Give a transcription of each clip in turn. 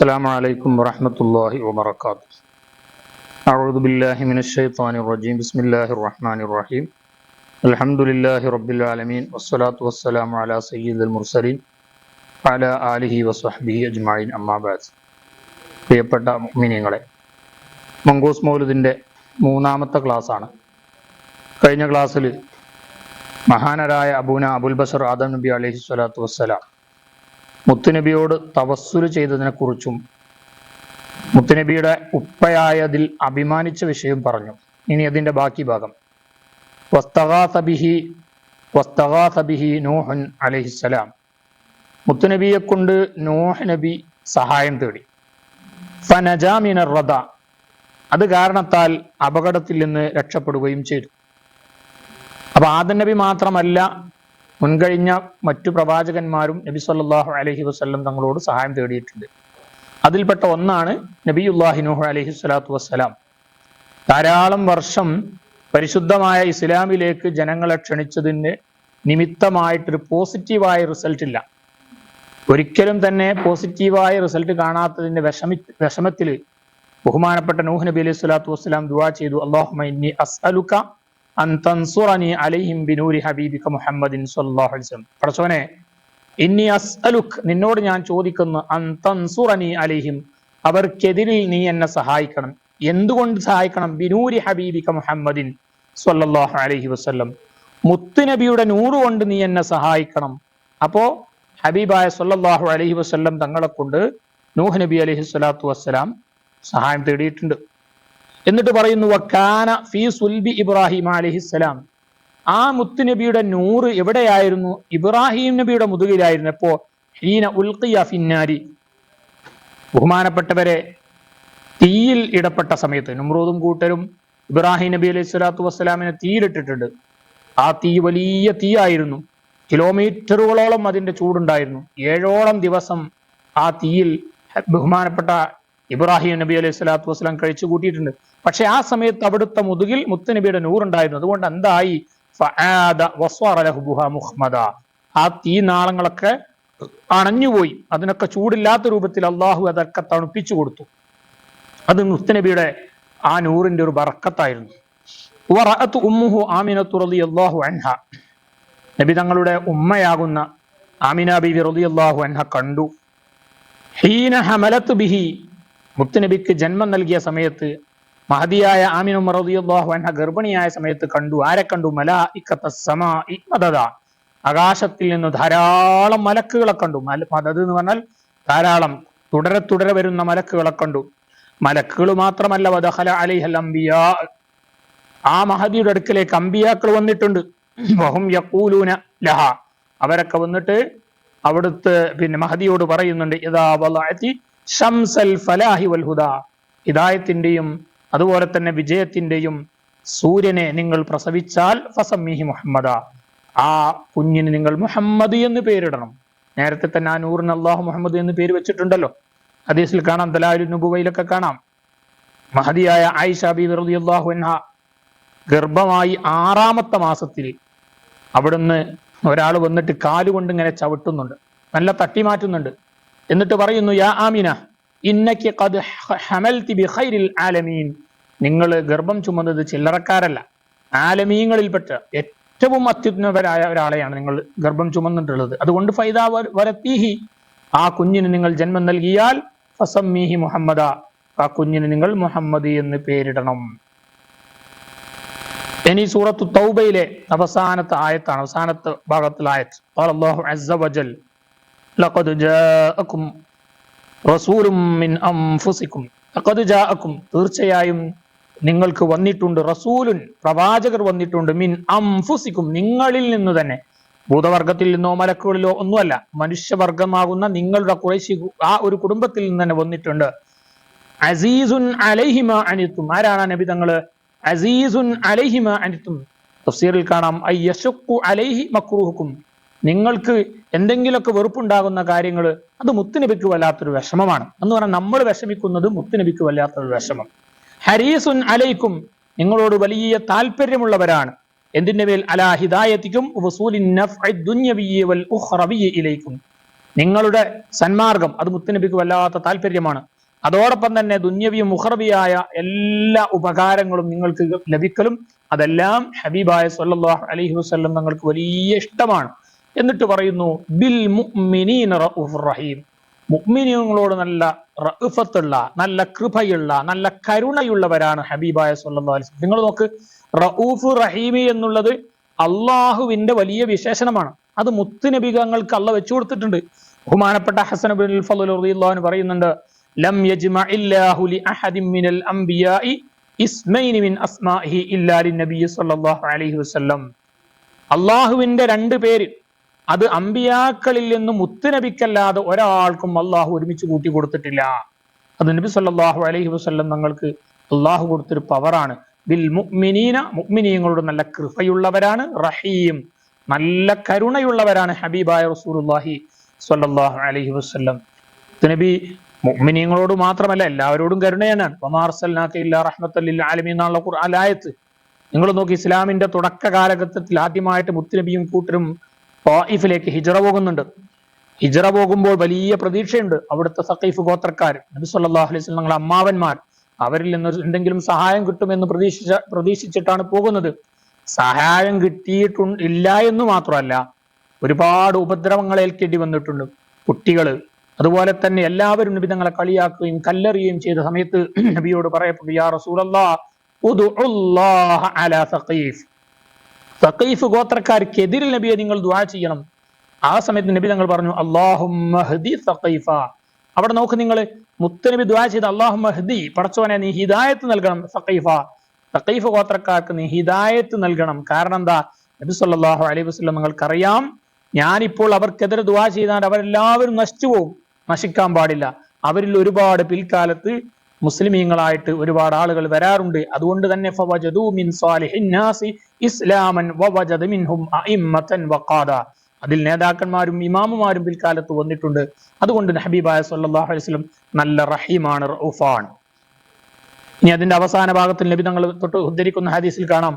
السلام عليكم ورحمة الله وبركاته أعوذ بالله من الشيطان الرجيم بسم الله الرحمن الرحيم الحمد لله رب العالمين والصلاة والسلام على سيد المرسلين وعلى آله وصحبه أجمعين أما بعد പ്രിയപ്പെട്ട മിനിങ്ങളെ മംഗൂസ് മൗലുദിൻ്റെ മൂന്നാമത്തെ ക്ലാസ്സാണ് കഴിഞ്ഞ ക്ലാസ്സിൽ മഹാനരായ അബൂന അബുൽ ബഷർ ആദം നബി അലൈഹി സ്വലാത്തു വസ്സലാം മുത്തുനബിയോട് തവസ്സുൽ ചെയ്തതിനെക്കുറിച്ചും മുത്തുനബിയുടെ ഉപ്പയായതിൽ അഭിമാനിച്ച വിഷയം പറഞ്ഞു. ഇനി അതിന്റെ ബാക്കി ഭാഗം. വസ്തഗാസബിഹി വസ്തഗാസബിഹി നൂഹൻ അലൈഹിസ്സലാം മുത്തുനബിയെ കൊണ്ട് നൂഹ് നബി സഹായം തേടി. ഫനജാമിന റദ. അത് കാരണത്താൽ അപകടത്തിൽ നിന്ന് രക്ഷപ്പെടുകയും ചെയ്തു. അപ്പൊ ആദൻ നബി മാത്രമല്ല മുൻകഴിഞ്ഞ മറ്റു പ്രവാചകന്മാരും നബി സല്ലാഹു അലഹി വസല്ലം തങ്ങളോട് സഹായം തേടിയിട്ടുണ്ട്. അതിൽപ്പെട്ട ഒന്നാണ് നബിയുല്ലാഹി നൂഹ് അലഹി സ്വലാത്തു വസ്സലാം. ധാരാളം വർഷം പരിശുദ്ധമായ ഇസ്ലാമിലേക്ക് ജനങ്ങളെ ക്ഷണിച്ചതിന് നിമിത്തമായിട്ടൊരു പോസിറ്റീവായ റിസൾട്ട് ഇല്ല. ഒരിക്കലും തന്നെ പോസിറ്റീവായ റിസൾട്ട് കാണാത്തതിന്റെ വിഷമി വിഷമത്തിൽ ബഹുമാനപ്പെട്ട നൂഹ് നബി അലൈഹി സ്വലാത്തു വസ്സലാം ദുവാ ചെയ്തു. അള്ളാഹുമ ഇന്നി അസ്അലുക അൻ തൻസുറനി അലൈഹിം ബിനൂരി ഹബീബിക മുഹമ്മദിൻ അലൈഹി വസല്ലം. ഇന്നി അസ്അലുക് നിന്നോട് ഞാൻ ചോദിക്കുന്നു അലൈഹിം അവർക്കെതിരിൽ നീ എന്നെ സഹായിക്കണം. എന്തുകൊണ്ട് സഹായിക്കണം? ബിനൂരി ഹബീബിക മുഹമ്മദിൻ സ്വല്ലല്ലാഹു അലൈഹി വസല്ലം. മുത്തുനബിയുടെ നൂറ് കൊണ്ട് നീ എന്നെ സഹായിക്കണം. അപ്പോ ഹബീബായ സല്ലല്ലാഹു അലൈഹി വസല്ലം തങ്ങളെ കൊണ്ട് നൂഹ് നബി അലൈഹി സ്വലാത്തു വസ്സലാം സഹായം തേടിയിട്ടുണ്ട്. എന്നിട്ട് പറയുന്നു വക്കാന ഫീ സുൽബി ഇബ്രാഹിം അലഹിസ്സലാം ആ മുത്തുനബിയുടെ നൂറ് എവിടെയായിരുന്നു? ഇബ്രാഹിം നബിയുടെ മുതുകിലായിരുന്നു എപ്പോ ഹീന ഉൽഖിയ ഫിന്നാരി. ബഹുമാനപ്പെട്ടവരെ തീയിൽ ഇടപെട്ട സമയത്ത് നുമ്രൂദും കൂട്ടരും ഇബ്രാഹിം നബി അലൈഹി സ്വലാത്തു വസ്സലാമിനെ തീയിലിട്ടിട്ടുണ്ട്. ആ തീ വലിയ തീയായിരുന്നു. കിലോമീറ്ററുകളോളം അതിന്റെ ചൂടുണ്ടായിരുന്നു. ഏഴോളം ദിവസം ആ തീയിൽ ബഹുമാനപ്പെട്ട ഇബ്രാഹിം നബി അലൈഹി സ്വലാത്തു വസ്സലാം കഴിച്ചു കൂട്ടിയിട്ടുണ്ട് പക്ഷെ ആ സമയത്ത് അവിടുത്തെ മുതുകിൽ മുത്തനബിയുടെ നൂറുണ്ടായിരുന്നു. അതുകൊണ്ട് എന്തായി? മുഹ്മദ. ആ തീ നാളങ്ങളൊക്കെ അണഞ്ഞുപോയി. അതിനൊക്കെ ചൂടില്ലാത്ത രൂപത്തിൽ അള്ളാഹു അതൊക്കെ തണുപ്പിച്ചു കൊടുത്തു. അത് മുത്തനബിയുടെ ആ നൂറിന്റെ ഒരു ബറക്കത്തായിരുന്നു. ഉമ്മുഹു അൻഹ. നബി തങ്ങളുടെ ഉമ്മയാകുന്ന ആമിന ബിബി റളിയല്ലാഹു അൻഹ കണ്ടു. ഹീന ബിഹി മുത്തുനബിക്ക് ജന്മം നൽകിയ സമയത്ത് മഹദിയായ ആമിനു റളിയല്ലാഹു അൻഹ ഗർഭിണിയായ സമയത്ത് കണ്ടു. ആരെ കണ്ടു? മലായിക്കത്ത സമാഇ മദദ. ആകാശത്തിൽ നിന്ന് ധാരാളം മലക്കുകളെ കണ്ടു. മദത് എന്ന് പറഞ്ഞാൽ ധാരാളം തുടരെ തുടരെ വരുന്ന മലക്കുകളെ കണ്ടു. മലക്കുകൾ മാത്രമല്ല വദഹല അലിഹൽ അംബിയാ ആ മഹദിയുടെ അടുക്കിലേക്ക് അമ്പിയാക്കൾ വന്നിട്ടുണ്ട്. വഹും യഖൂലൂന ലഹ. അവരൊക്കെ വന്നിട്ട് അവിടുത്തെ പിന്നെ മഹദിയോട് പറയുന്നുണ്ട് ഇതാ വളഅതി ഷംസൽ ഫലാഹി വൽ ഹുദ. ഹിദായത്തിന്റെയും അതുപോലെ തന്നെ വിജയത്തിന്റെയും സൂര്യനെ നിങ്ങൾ പ്രസവിച്ചാൽ ഫസമ്മിഹി മുഹമ്മദ. ആ കുഞ്ഞിന് നിങ്ങൾ മുഹമ്മദ് എന്ന് പേരിടണം. നേരത്തെ തന്നെ ആ നൂറിന് അള്ളാഹു മുഹമ്മദ് എന്ന് പേര് വെച്ചിട്ടുണ്ടല്ലോ. ഹദീസിൽ കാണാം ദലാലു നുബുവയിലൊക്കെ കാണാം. മഹദിയായ ആയിഷ റളിയല്ലാഹു അൻഹ ഗർഭമായി ആറാമത്തെ മാസത്തിൽ അവിടുന്ന് ഒരാൾ വന്നിട്ട് കാലുകൊണ്ട് ഇങ്ങനെ ചവിട്ടുന്നുണ്ട്. നല്ല തട്ടി മാറ്റുന്നുണ്ട് എന്നിട്ട് പറയുന്നു യാ ആമിന ഇന്നക്ക് ഖദ് ഹമൽതി ബിഖൈരിൽ ആലമീൻ. നിങ്ങൾ ഗർഭം ചുമന്നത് ചില്ലറക്കാരല്ല ആലമീങ്ങളിൽപ്പെട്ട ഏറ്റവും അത്യുന്നതരായ ഒരാളെയാണ് നിങ്ങൾ ഗർഭം ചുമന്നിട്ടുള്ളത്. അതുകൊണ്ട് ഫൈദ വരത്തീഹി ആ കുഞ്ഞിന് നിങ്ങൾ ജന്മം നൽകിയാൽ ഫസമ്മീഹി മുഹമ്മദ ആ കുഞ്ഞിന് നിങ്ങൾ മുഹമ്മദ് എന്ന് പേരിടണം. ഇനി സൂറത്തു തൗബയിലെ അവസാനത്തെ ആയത്താണ് അവസാനത്തെ ഭാഗത്തിൽ ആയത്ത് അല്ലാഹു അസ്സ വജൽ ലഖദ് ജാഅക്കും റസൂലും മിൻ അൻഫുസിക്കും ലഖദ് ജാഅക്കും തീർച്ചയായും നിങ്ങൾക്ക് വന്നിട്ടുണ്ട്. റസൂലുൻ പ്രവാചകർ വന്നിട്ടുണ്ട്. മിൻ അംഫുസിക്കും. നിങ്ങളിൽ നിന്ന് തന്നെ. ഭൂതവർഗത്തിൽ നിന്നോ മലക്കുകളിലോ ഒന്നുമല്ല. മനുഷ്യവർഗമാകുന്ന നിങ്ങളുടെ കുറേശി ആ ഒരു കുടുംബത്തിൽ നിന്ന് തന്നെ വന്നിട്ടുണ്ട്. അസീസുൻ അലൈഹിമ അനിത്തും. ആരാണ് നബി തങ്ങൾ? അസീസുൻ അലൈഹിമ അനിത്തും. തഫ്സീറിൽ കാണാം. അയ്യഷക്കു അലൈഹി മക്രൂഹുക്കും. നിങ്ങൾക്ക് എന്തെങ്കിലുമൊക്കെ വെറുപ്പുണ്ടാകുന്ന കാര്യങ്ങൾ അത് മുത്തുനബിക്ക് വല്ലാത്തൊരു വിഷമമാണ്. എന്ന് പറഞ്ഞാൽ നമ്മൾ വിഷമിക്കുന്നത് മുത്തുനബിക്ക് വല്ലാത്തൊരു വിഷമം. ഹരീസുൻ അലൈക്കും നിങ്ങളോട് വലിയ താല്പര്യമുള്ളവരാണ്. എന്തിന്റെ മേൽ? അലാ ഹിദായത്തിക്കും ഇലൈക്കും. നിങ്ങളുടെ സന്മാർഗം അത് മുത്തുനബിക്ക് വല്ലാത്ത താല്പര്യമാണ്. അതോടൊപ്പം തന്നെ ദുന്യവിയും മുഹർവിയായ എല്ലാ ഉപകാരങ്ങളും നിങ്ങൾക്ക് ലഭിക്കലും അതെല്ലാം ഹബീബായ സല്ലല്ലാഹു അലഹി വസല്ലം നിങ്ങൾക്ക് വലിയ ഇഷ്ടമാണ്. എന്നിട്ട് പറയുന്നു ബിൽ മുഅ്മിനീന റഊഫുർ റഹീം. മുഅ്മിനീങ്ങളോട് നല്ല റഅഫത്തുള്ള നല്ല കൃപയുള്ള നല്ല കരുണയുള്ളവരാണ് ഹബീബായ സല്ലല്ലാഹു അലൈഹി നിങ്ങൾ നോക്ക് റഊഫ് റഹീമി എന്നുള്ളത് അള്ളാഹുവിന്റെ വലിയ വിശേഷണമാണ്. അത് മുത്തുനബികങ്ങൾക്ക് അള്ള വെച്ചു കൊടുത്തിട്ടുണ്ട്. ബഹുമാനപ്പെട്ട ഹസൻ റളിയല്ലാഹു പറയുന്നുണ്ട് ലം ലി മിനൽ മിൻ സല്ലല്ലാഹു അലൈഹി വസല്ലം. അള്ളാഹുവിന്റെ രണ്ട് പേര് അത് അമ്പിയാക്കളിൽ നിന്നും മുത്തുനബിക്കല്ലാതെ ഒരാൾക്കും അള്ളാഹു ഒരുമിച്ച് കൂട്ടി കൊടുത്തിട്ടില്ല. അത് നബി സല്ലാഹു അലൈഹി വസ്ല്ലം തങ്ങൾക്ക് അള്ളാഹു കൊടുത്തൊരു പവറാണ് ബിൽ മുക്മിനീന മുക്മിനീങ്ങളോട് നല്ല കൃപയുള്ളവരാണ് റഹീം നല്ല കരുണയുള്ളവരാണ് ഹബീബായ റസൂലുള്ളാഹി സല്ലാഹു അലൈഹി വസ്ല്ലം. നബി മുഅ്മിനീങ്ങളോട് മാത്രമല്ല എല്ലാവരോടും കരുണയാണ്. എന്നുള്ള ഖുർആൻ ആയത്ത്. നിങ്ങൾ നോക്കി ഇസ്ലാമിന്റെ തുടക്ക കാലഘട്ടത്തിൽ ആദ്യമായിട്ട് മുത്തുനബിയും കൂട്ടരും ത്വായിഫിലേക്ക് ഹിജറ പോകുന്നുണ്ട്. ഹിജറ പോകുമ്പോൾ വലിയ പ്രതീക്ഷയുണ്ട്. അവിടുത്തെ സഖീഫ് ഗോത്രക്കാർ നബി സല്ലല്ലാഹു അലൈഹി വസല്ലം ഞങ്ങളുടെ അമ്മാവന്മാർ അവരിൽ നിന്ന് എന്തെങ്കിലും സഹായം കിട്ടുമെന്ന് പ്രതീക്ഷിച്ച പ്രതീക്ഷിച്ചിട്ടാണ് പോകുന്നത്. സഹായം കിട്ടിയിട്ടു ഇല്ല എന്ന് മാത്രമല്ല ഒരുപാട് ഉപദ്രവങ്ങൾ ഏൽക്കേണ്ടി വന്നിട്ടുണ്ട്. കുട്ടികൾ അതുപോലെ തന്നെ എല്ലാവരും നബി തങ്ങളെ കളിയാക്കുകയും കല്ലെറിയുകയും ചെയ്ത സമയത്ത് നബിയോട് പറയപ്പെട്ടു യാ റസൂലല്ലാ സഖീഫ് ഗോത്രക്കാർക്കെതിരിൽ നബിയെ നിങ്ങൾ ദ്വാ ചെയ്യണം. ആ സമയത്ത് നബി തങ്ങൾ പറഞ്ഞു അള്ളാഹും അവിടെ നോക്ക് നിങ്ങൾ മുത്തനബി ദ്വാ ചെയ്ത് അള്ളാഹു മഹദി പടച്ചോനെ നീ ഹിദായത്ത് നൽകണം സക്കൈഫ സഖീഫ് ഗോത്രക്കാർക്ക് നീ ഹിദായത്ത് നൽകണം. കാരണം എന്താ? നബി സല്ലല്ലാഹു അലൈഹി വസ്ലം നിങ്ങൾക്കറിയാം ഞാനിപ്പോൾ അവർക്കെതിരെ ദ്വാ ചെയ്താൽ അവരെല്ലാവരും നശിച്ചു പോകും. നശിക്കാൻ പാടില്ല. അവരിൽ ഒരുപാട് പിൽക്കാലത്ത് മുസ്ലിമീങ്ങളായിട്ട് ഒരുപാട് ആളുകൾ വരാറുണ്ട്. അതുകൊണ്ട് തന്നെ ഇസ്ലാമൻ അതിൽ നേതാക്കന്മാരും ഇമാമുമാരും പിൽക്കാലത്ത് വന്നിട്ടുണ്ട്. അതുകൊണ്ട് ഹബീബായ സല്ലല്ലാഹു അലൈഹി വസല്ലം നല്ല റഹീമാണ് റഊഫാണ്. ഇനി അതിന്റെ അവസാന ഭാഗത്തിൽ നബി തങ്ങൾ തൊട്ട് ഉദ്ധരിക്കുന്ന ഹദീസിൽ കാണാം.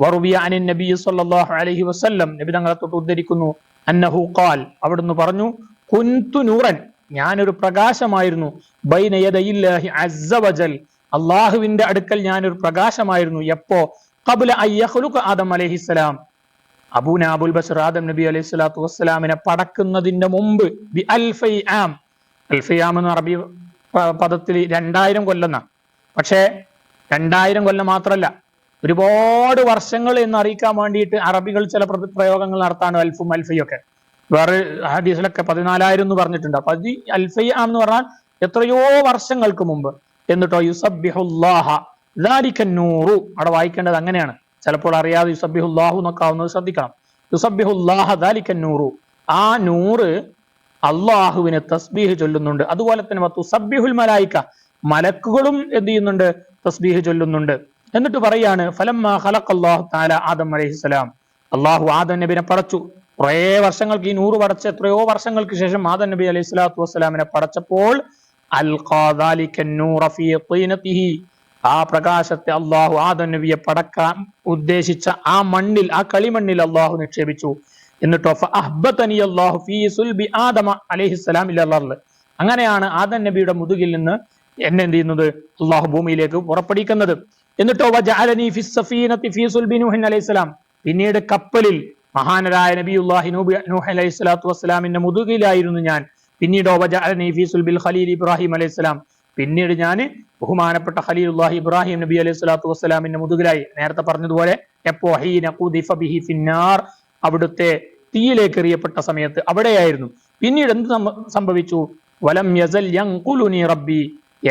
വറുബിയ അനിൻ നബി സല്ലല്ലാഹു അലഹി വസ്ല്ലം നബി തങ്ങളെ തൊട്ട് ഉദ്ധരിക്കുന്നു. അന്നഹു ഖാൽ. അവിടുന്ന് പറഞ്ഞു കുൻതു നൂറൻ ഞാനൊരു പ്രകാശമായിരുന്നു. അള്ളാഹുവിന്റെ അടുക്കൽ ഞാനൊരു പ്രകാശമായിരുന്നു. എപ്പോ? കബുല ആദം അലൈഹിസ്സലാം അബൂന അബുൽ ബഷർ ആദം നബി അലൈഹി സ്വലാത്തു വസ്സലാമിനെ പടക്കുന്നതിന്റെ മുമ്പ് ബി അൽഫൈ ആം. അൽഫയാം എന്ന അറബി പദത്തിൽ രണ്ടായിരം കൊല്ലം പക്ഷേ രണ്ടായിരം കൊല്ലം മാത്രമല്ല ഒരുപാട് വർഷങ്ങൾ എന്ന് അറിയിക്കാൻ വേണ്ടിയിട്ട് അറബികൾ ചില പ്രയോഗങ്ങൾ നടത്താണ് അൽഫും അൽഫയും ഒക്കെ. വേറെ ഹദീസിലൊക്കെ പതിനാലായിരം എന്ന് പറഞ്ഞിട്ടുണ്ട്. അപ്പൊ അത് അൽഫയ്യ എന്ന് പറഞ്ഞാൽ എത്രയോ വർഷങ്ങൾക്ക് മുമ്പ്. എന്നിട്ടോ യുസബിഹുല്ലാഹ അവിടെ വായിക്കേണ്ടത് അങ്ങനെയാണ്. ചിലപ്പോൾ അറിയാതെ യുസബിഹുല്ലാഹു എന്നൊക്കെ ആവുന്നത് ശ്രദ്ധിക്കണം. യുസബിഹുല്ലാഹ ആ നൂറ് അള്ളാഹുവിനെ തസ്ബീഹ് ചൊല്ലുന്നുണ്ട്. അതുപോലെ തന്നെ തുസബ്ബിഹുൽ മലായിക്ക മലക്കുകളും എന്ത് ചെയ്യുന്നുണ്ട്? തസ്ബീഹ് ചൊല്ലുന്നുണ്ട്. എന്നിട്ട് പറയാണ് ഫലം അള്ളാഹു ആദം അലഹിസ്സലാം. അള്ളാഹു ആദം നബിനെ പറച്ചു കുറേ വർഷങ്ങൾക്ക് ഈ നൂറ് പടച്ച എത്രയോ വർഷങ്ങൾക്ക് ശേഷം മാതൻ നബി അലൈഹി സ്വലാത്തു വസ്സലാമിനെ പടച്ചപ്പോൾ ആ പ്രകാശത്തെ അള്ളാഹു ആദൻ നബിയെ പടക്കാൻ ഉദ്ദേശിച്ച ആ മണ്ണിൽ ആ കളിമണ്ണിൽ അള്ളാഹു നിക്ഷേപിച്ചു. എന്നിട്ടോ ഫീ സുൽബി ആദമ അങ്ങനെയാണ് ആദൻ നബിയുടെ മുതുകിൽ നിന്ന് എന്നെ എന്ത് ചെയ്യുന്നത്? അള്ളാഹു ഭൂമിയിലേക്ക് പുറപ്പെടിക്കുന്നത് എന്നിട്ടോ അലൈഹിസ്സലാം പിന്നീട് കപ്പലിൽ മഹാനരായ നബിയുല്ലാഹി അലൈഹി സ്വലാത്തു വസ്സലാമിന്റെ മുതുകിലായിരുന്നു ഞാൻ. പിന്നീട് സുൽബിൽ ഖലീൽ ഇബ്രാഹിം അലൈഹിസ്സലാം പിന്നീട് ഞാൻ ബഹുമാനപ്പെട്ട ഖലീലുല്ലാഹി ഇബ്രാഹിം നബി അലൈഹി സ്വലാത്തു വസ്സലാമിന്റെ മുതുകിലായി. നേരത്തെ പറഞ്ഞതുപോലെ എപ്പോ ഫിന്നാർ? അവിടുത്തെ തീയിലേക്ക് എറിയപ്പെട്ട സമയത്ത് അവിടെയായിരുന്നു. പിന്നീട് എന്ത് സംഭവിച്ചു? വലം യസൽ യൻഖുലുനി റബ്ബി.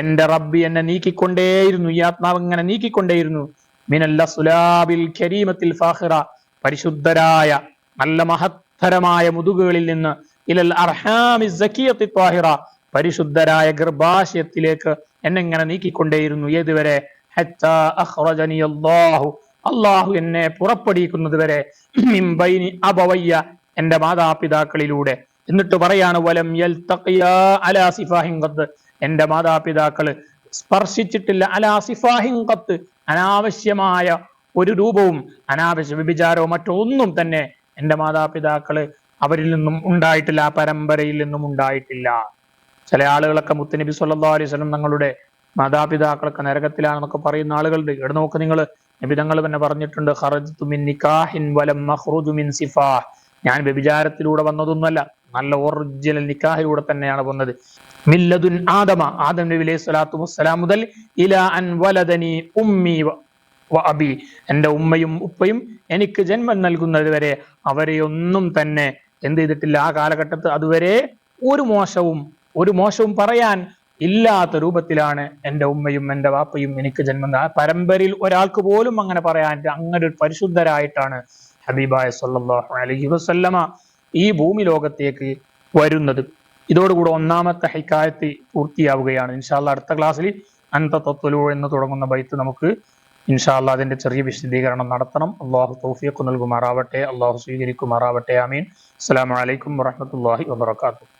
എന്റെ റബ്ബി എന്നെ നീക്കിക്കൊണ്ടേയിരുന്നു. ഈ ആത്മാവ് ഇങ്ങനെ നീക്കിക്കൊണ്ടേയിരുന്നു. മിനല്ല സുലാബിൽ കരീമത്തിൽ ഫാഹിറ. പരിശുദ്ധരായ നല്ല മഹത്തരമായ മുതുകുകളിൽ നിന്ന് ഇലൽ അർഹാമി പരിശുദ്ധരായ ഗർഭാശയത്തിലേക്ക് എന്നെങ്ങനെ നീക്കിക്കൊണ്ടേയിരുന്നു? ഏതുവരെ? അള്ളാഹു എന്നെ പുറപ്പെടുവിക്കുന്നത് വരെ അബവയ്യ എന്റെ മാതാപിതാക്കളിലൂടെ. എന്നിട്ട് പറയാണ് വലം യൽതഖിയാ അലാ സിഫാഹിൻ ഖദ് എന്റെ മാതാപിതാക്കൾ സ്പർശിച്ചിട്ടില്ല അലാ സിഫാഹിൻ ഖത്ത്. അനാവശ്യമായ ഒരു രൂപവും അനാവശ്യ വ്യഭിചാരവും മറ്റൊന്നും തന്നെ എന്റെ മാതാപിതാക്കൾ അവരിൽ നിന്നും ഉണ്ടായിട്ടില്ല ആ പരമ്പരയിൽ നിന്നും ഉണ്ടായിട്ടില്ല. ചില ആളുകളൊക്കെ മുത്തനബി സല്ലല്ലാഹു അലൈഹി വസല്ലം തങ്ങളുടെ മാതാപിതാക്കളൊക്കെ നരകത്തിലാണെന്നൊക്കെ പറയുന്ന ആളുകളുണ്ട്. ഇവിടെ നോക്ക് നിങ്ങൾ നബി തങ്ങൾ തന്നെ പറഞ്ഞിട്ടുണ്ട് ഞാൻ വ്യഭിചാരത്തിലൂടെ വന്നതൊന്നുമല്ല നല്ല ഒറിജിനൽ നിക്കാഹിലൂടെ തന്നെയാണ് വന്നത്. മില്ലതുൻ ആദമ ആദം നബി അലൈഹി സ്വലാത്തു വസ്സലാം മുതൽ ഇലാ അൻ വലദനി ഉമ്മി വ അബി എന്റെ ഉമ്മയും ഉപ്പയും എനിക്ക് ജന്മം നൽകുന്നത് വരെ അവരെ ഒന്നും തന്നെ എന്ത് ചെയ്തിട്ടില്ല. ആ കാലഘട്ടത്ത് അതുവരെ ഒരു മോശവും ഒരു മോശവും പറയാൻ ഇല്ലാത്ത രൂപത്തിലാണ് എന്റെ ഉമ്മയും എന്റെ വാപ്പയും എനിക്ക് ജന്മം പരമ്പരയിൽ ഒരാൾക്ക് പോലും അങ്ങനെ പറയാൻ അങ്ങനെ ഒരു പരിശുദ്ധരായിട്ടാണ് ഹബീബായ സല്ലല്ലാഹു അലൈഹി വസല്ലമ ഈ ഭൂമി ലോകത്തേക്ക് വരുന്നത്. ഇതോടുകൂടെ ഒന്നാമത്തെ ഹൈക്കായത്ത് പൂർത്തിയാവുകയാണ്. ഇൻഷാല്ല അടുത്ത ക്ലാസ്സിൽ അൻത തത്വലു എന്ന് തുടങ്ങുന്ന ബൈത്ത് നമുക്ക് ഇൻഷാല്ല അതിന്റെ ചെറിയ വിശദീകരണം നടത്തണം. അള്ളാഹു തൗഫീഖ് നൽകുമാറാവട്ടെ. അള്ളാഹു സ്വീകരിക്കുമാറാവട്ടെ. ആമീൻ. അസ്സലാമു അലൈക്കും വറഹ്മത്തുള്ളാഹി വബറകാതുഹു.